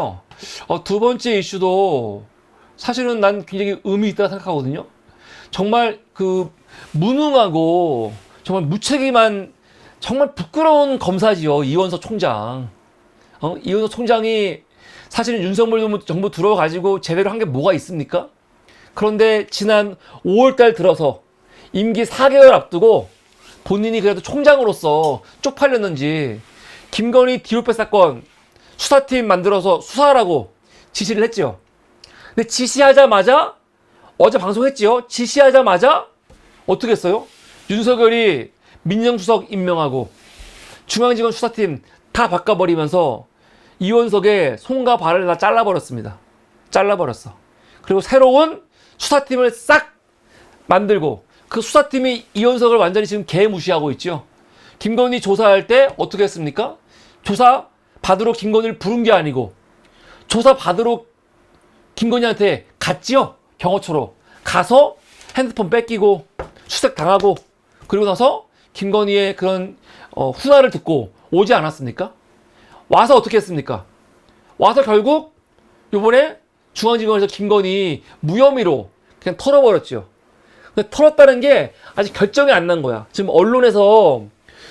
어, 두 번째 이슈도 사실은 난 굉장히 의미 있다고 생각하거든요. 정말 그 무능하고 정말 무책임한 정말 부끄러운 검사지요. 이원석 총장. 어, 이원석 총장이 사실은 윤석열 정부- 들어가지고 제대로 한 게 뭐가 있습니까? 그런데 지난 5월달 들어서 임기 4개월 앞두고 본인이 그래도 총장으로서 쪽팔렸는지 김건희 디올백 사건 수사팀 만들어서 수사하라고 지시를 했죠. 근데 지시하자마자 어제 방송했지요. 지시하자마자 어떻게 했어요? 윤석열이 민정수석 임명하고 중앙지검 수사팀 다 바꿔버리면서 이원석의 손과 발을 다 잘라버렸습니다. 잘라버렸어. 그리고 새로운 수사팀을 싹 만들고 그 수사팀이 이원석을 완전히 지금 개무시하고 있죠. 김건희 조사할 때 어떻게 했습니까? 조사 받으러 김건희를 부른 게 아니고 조사 받으러 김건희한테 갔지요. 경호처로 가서 핸드폰 뺏기고 수색 당하고 그리고 나서 김건희의 그런 어, 훈화를 듣고 오지 않았습니까? 와서 어떻게 했습니까? 와서 결국 요번에 중앙지검에서 김건희 무혐의로 그냥 털어버렸죠. 근데 털었다는 게 아직 결정이 안 난 거야. 지금 언론에서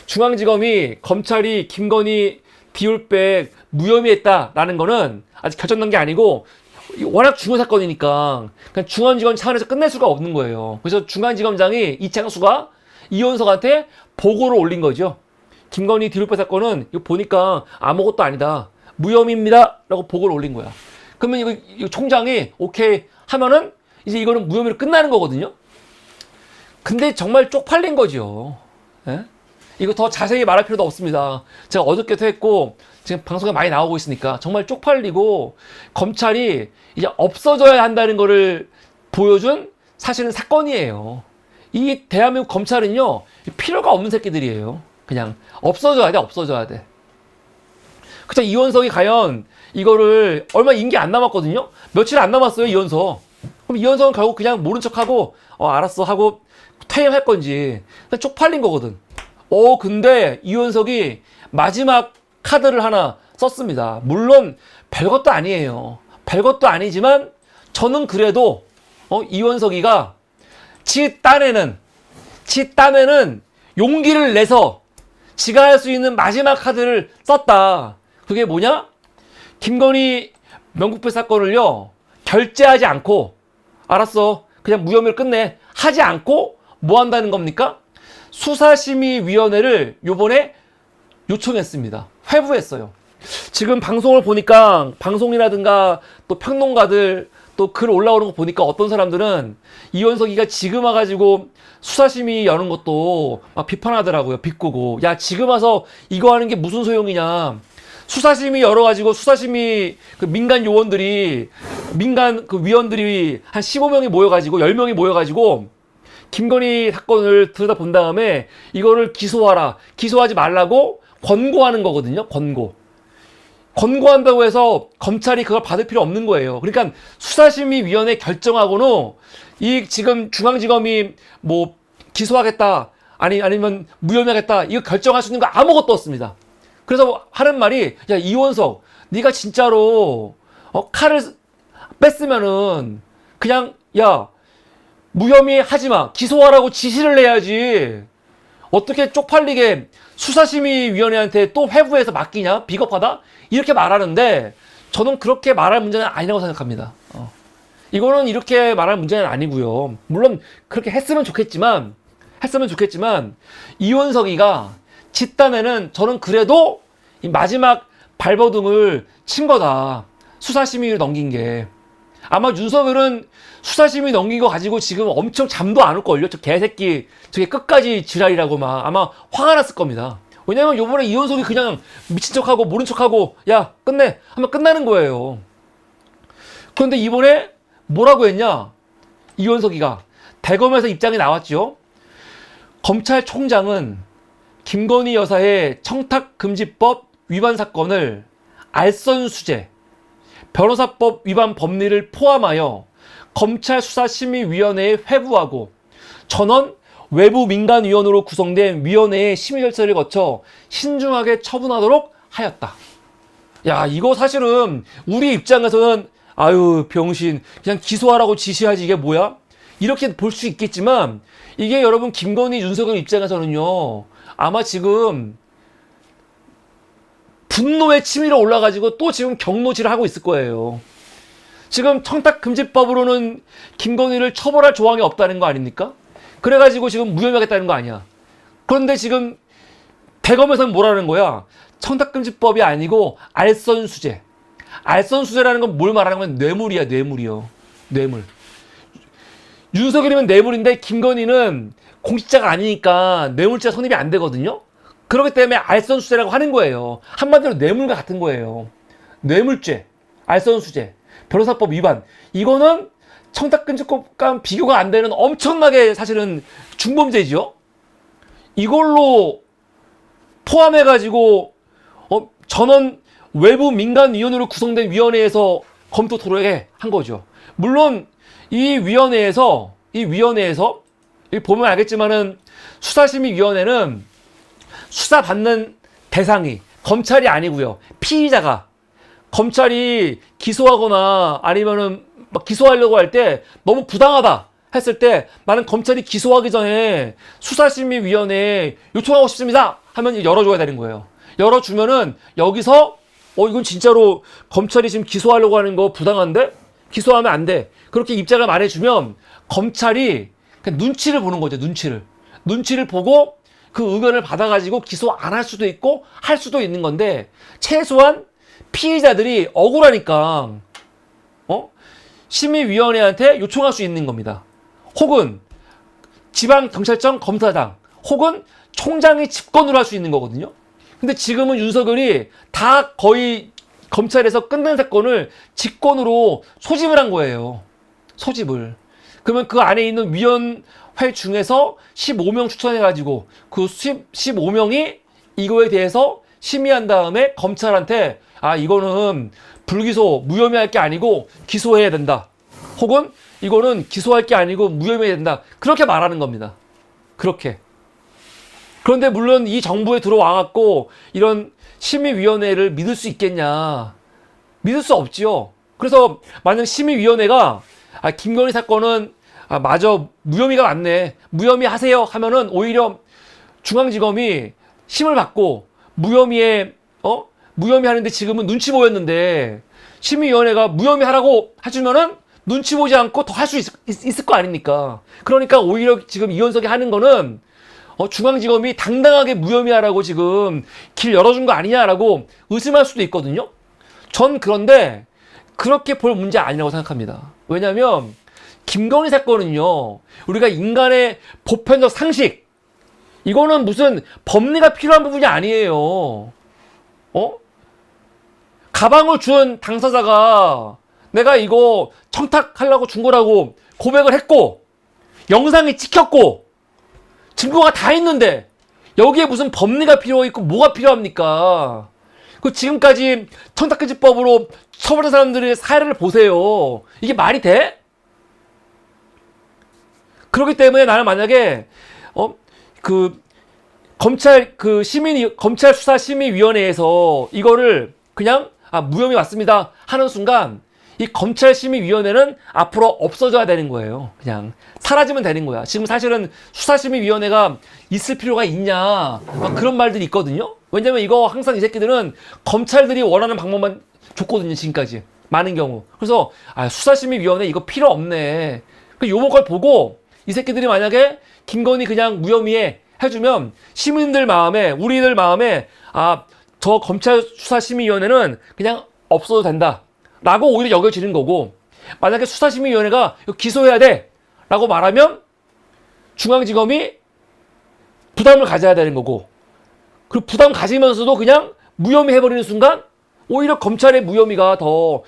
중앙지검이 검찰이 김건희 디올백 무혐의했다라는 거는 아직 결정난 게 아니고 워낙 중요한 사건이니까 그냥 중앙지검 차원에서 끝낼 수가 없는 거예요. 그래서 중앙지검장이 이창수가 이원석한테 보고를 올린 거죠. 김건희 디올백 사건은 이거 보니까 아무것도 아니다. 무혐의입니다. 라고 보고를 올린 거야. 그러면 이거, 이거 총장이 오케이 하면은 이제 이거는 무혐의로 끝나는 거거든요. 근데 정말 쪽팔린 거죠. 예? 이거 더 자세히 말할 필요도 없습니다. 제가 어저께도 했고 지금 방송에 많이 나오고 있으니까 정말 쪽팔리고 검찰이 이제 없어져야 한다는 거를 보여준 사실은 사건이에요. 이 대한민국 검찰은요 필요가 없는 새끼들이에요. 그냥 없어져야 돼, 없어져야 돼. 그쵸 이원석이 과연 이거를 얼마 임기 안 남았거든요. 며칠 안 남았어요 이원석. 그럼 이원석은 결국 그냥 모른 척하고 어 알았어 하고 퇴임할 건지 쪽팔린 거거든. 어 근데 이원석이 마지막 카드를 하나 썼습니다. 물론 별것도 아니에요. 별것도 아니지만 저는 그래도 어 이원석이가 지 딴에는 지 딴에는 용기를 내서 지가 할 수 있는 마지막 카드를 썼다. 그게 뭐냐? 김건희 명국배 사건을요 결재하지 않고 알았어 그냥 무혐의를 끝내 하지 않고 뭐 한다는 겁니까? 수사심의위원회를 요번에 요청했습니다. 회부했어요. 지금 방송을 보니까 방송이라든가 또 평론가들 또 글 올라오는 거 보니까 어떤 사람들은 이원석이가 지금 와가지고 수사심의 여는 것도 막 비판하더라고요. 비꼬고. 야, 지금 와서 이거 하는 게 무슨 소용이냐. 수사심의 열어가지고 수사심의 그 민간 요원들이 민간 그 위원들이 한 15명이 모여가지고 10명이 모여가지고 김건희 사건을 들여다본 다음에 이거를 기소하라. 기소하지 말라고 권고하는 거거든요. 권고. 권고한다고 해서 검찰이 그걸 받을 필요 없는 거예요. 그러니까 수사심의위원회 결정하고는 이 지금 중앙지검이 뭐 기소하겠다 아니 아니면 무혐의하겠다 이거 결정할 수 있는 거 아무것도 없습니다. 그래서 하는 말이 야 이원석 네가 진짜로 어, 칼을 뺐으면은 그냥 야 무혐의 하지 마 기소하라고 지시를 내야지 어떻게 쪽팔리게 수사심의위원회한테 또 회부해서 맡기냐 비겁하다 이렇게 말하는데 저는 그렇게 말할 문제는 아니라고 생각합니다. 어. 이거는 이렇게 말할 문제는 아니고요. 물론 그렇게 했으면 좋겠지만 했으면 좋겠지만 이원석이가 집단에는 저는 그래도 이 마지막 발버둥을 친 거다. 수사심의를 넘긴 게. 아마 윤석열은 수사심의 넘긴 거 가지고 지금 엄청 잠도 안 올걸요? 저 개새끼, 저게 끝까지 지랄이라고 막 아마 화가 났을 겁니다. 왜냐면 요번에 이원석이 그냥 미친 척하고 모른 척하고 야, 끝내! 하면 끝나는 거예요. 그런데 이번에 뭐라고 했냐? 이원석이가 대검에서 입장이 나왔죠. 검찰총장은 김건희 여사의 청탁금지법 위반 사건을 알선 수재, 변호사법 위반 법리를 포함하여 검찰 수사심의위원회에 회부하고 전원 외부 민간위원으로 구성된 위원회의 심의 절차를 거쳐 신중하게 처분하도록 하였다. 야, 이거 사실은 우리 입장에서는 아유, 병신. 그냥 기소하라고 지시하지 이게 뭐야? 이렇게 볼 수 있겠지만 이게 여러분 김건희 윤석열 입장에서는요. 아마 지금 분노의 치밀어 올라가지고 또 지금 경노질을 하고 있을 거예요. 지금 청탁금지법으로는 김건희를 처벌할 조항이 없다는 거 아닙니까? 그래가지고 지금 무혐의하겠다는 거 아니야. 그런데 지금 대검에서는 뭐라는 거야? 청탁금지법이 아니고 알선수재. 알선수재라는 건 뭘 말하는 건 뇌물이야, 뇌물이요. 뇌물. 윤석열이면 뇌물인데 김건희는 공직자가 아니니까 뇌물죄 성립이 안 되거든요. 그렇기 때문에 알선수재라고 하는 거예요. 한마디로 뇌물과 같은 거예요. 뇌물죄, 알선수재, 변호사법 위반. 이거는 청탁금지법과 비교가 안 되는 엄청나게 사실은 중범죄지요. 이걸로 포함해가지고 어, 전원 외부 민간위원으로 구성된 위원회에서 검토 토론에 한 거죠. 물론 이 위원회에서 이 위원회에서 이 보면 알겠지만은 수사심의위원회는 수사받는 대상이 검찰이 아니고요. 피의자가 검찰이 기소하거나 아니면은 막 기소하려고 할 때 너무 부당하다 했을 때 나는 검찰이 기소하기 전에 수사심의위원회에 요청하고 싶습니다 하면 열어줘야 되는 거예요. 열어주면은 여기서 어 이건 진짜로 검찰이 지금 기소하려고 하는 거 부당한데 기소하면 안 돼. 그렇게 입장을 말해주면 검찰이 눈치를 보는 거죠. 눈치를 눈치를 보고 그 의견을 받아가지고 기소 안 할 수도 있고 할 수도 있는 건데 최소한 피의자들이 억울하니까 어 심의위원회한테 요청할 수 있는 겁니다. 혹은 지방 경찰청 검사장 혹은 총장이 집권으로 할 수 있는 거거든요. 근데 지금은 윤석열이 다 거의 검찰에서 끝낸 사건을 직권으로 소집을 한 거예요. 소집을. 그러면 그 안에 있는 위원 회 중에서 15명 추천해가지고 그 10, 15명이 이거에 대해서 심의한 다음에 검찰한테 아, 이거는 불기소, 무혐의 할 게 아니고 기소해야 된다. 혹은 이거는 기소할 게 아니고 무혐의해야 된다. 그렇게 말하는 겁니다. 그렇게. 그런데 물론 이 정부에 들어와갖고 이런 심의위원회를 믿을 수 있겠냐. 믿을 수 없지요. 그래서 만약 심의위원회가 아, 김건희 사건은 아, 맞아. 무혐의가 맞네. 무혐의 하세요. 하면은 오히려 중앙지검이 힘을 받고 무혐의에, 어? 무혐의 하는데 지금은 눈치 보였는데 심의위원회가 무혐의 하라고 해주면은 눈치 보지 않고 더 할수 있을 거 아닙니까? 그러니까 오히려 지금 이현석이 하는 거는 어, 중앙지검이 당당하게 무혐의하라고 지금 길 열어준 거 아니냐라고 의심할 수도 있거든요. 전 그런데 그렇게 볼 문제 아니라고 생각합니다. 왜냐하면 김건희 사건은요, 우리가 인간의 보편적 상식, 이거는 무슨 법리가 필요한 부분이 아니에요. 어? 가방을 준 당사자가 내가 이거 청탁하려고 준 거라고 고백을 했고, 영상이 찍혔고, 증거가 다 있는데, 여기에 무슨 법리가 필요 있고 뭐가 필요합니까? 그 지금까지 청탁금지법으로 처벌한 사람들의 사례를 보세요. 이게 말이 돼? 그렇기 때문에 나는 만약에 어 그 검찰 그 시민 검찰 수사 심의위원회에서 이거를 그냥 아 무혐의 맞습니다 하는 순간 이 검찰 심의위원회는 앞으로 없어져야 되는 거예요. 그냥 사라지면 되는 거야. 지금 사실은 수사심의위원회가 있을 필요가 있냐 막 그런 말들이 있거든요. 왜냐면 이거 항상 이 새끼들은 검찰들이 원하는 방법만 줬거든요. 지금까지 많은 경우. 그래서 아 수사심의위원회 이거 필요 없네. 그 요번 걸 보고 이 새끼들이 만약에 김건희 그냥 무혐의해 해주면 시민들 마음에 우리들 마음에 아 저 검찰 수사심의위원회는 그냥 없어도 된다. 라고 오히려 여겨지는 거고 만약에 수사심의위원회가 기소해야 돼 라고 말하면 중앙지검이 부담을 가져야 되는 거고 그 부담 가지면서도 그냥 무혐의 해버리는 순간 오히려 검찰의 무혐의가 더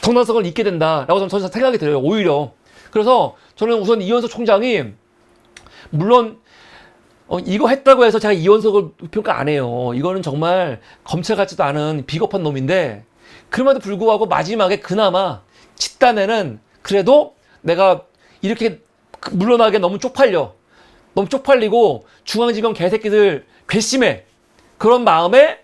정당성을 잇게 된다라고 저는 생각이 들어요 오히려 그래서 저는 우선 이현석 총장이 물론 어, 이거 했다고 해서 제가 이현석을 평가 안 해요 이거는 정말 검찰 같지도 않은 비겁한 놈인데 그럼에도 불구하고 마지막에 그나마 집단에는 그래도 내가 이렇게 물러나게 너무 쪽팔려. 너무 쪽팔리고 중앙지검 개새끼들 괘씸해. 그런 마음에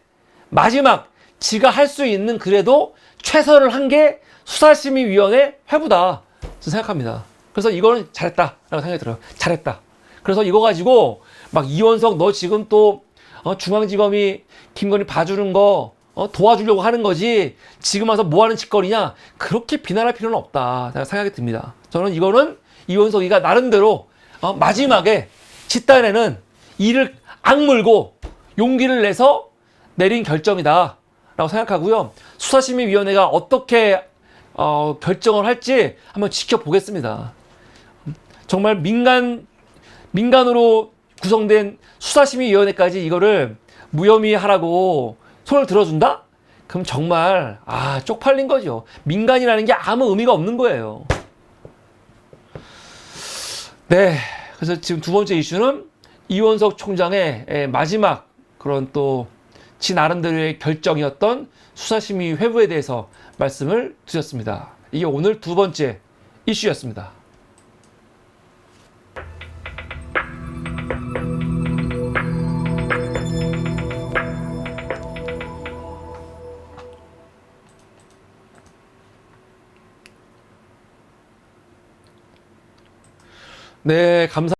마지막 지가 할 수 있는 그래도 최선을 한 게 수사심의위원회 회부다. 저는 생각합니다. 그래서 이거는 잘했다라고 생각이 들어요. 잘했다. 그래서 이거 가지고 막 이원석 너 지금 또 어, 중앙지검이 김건희 봐주는 거 어, 도와주려고 하는 거지 지금 와서 뭐 하는 짓거리냐 그렇게 비난할 필요는 없다 생각이 듭니다 저는 이거는 이원석이가 나름대로 어, 마지막에 집단에는 이를 악물고 용기를 내서 내린 결정이다 라고 생각하고요 수사심의위원회가 어떻게 어, 결정을 할지 한번 지켜보겠습니다 정말 민간 민간으로 구성된 수사심의위원회까지 이거를 무혐의 하라고 손을 들어준다? 그럼 정말 아 쪽팔린 거죠. 민간이라는 게 아무 의미가 없는 거예요. 네, 그래서 지금 두 번째 이슈는 이원석 총장의 에, 마지막 그런 또 지 나름대로의 결정이었던 수사심의 회부에 대해서 말씀을 드렸습니다. 이게 오늘 두 번째 이슈였습니다. 네, 감사.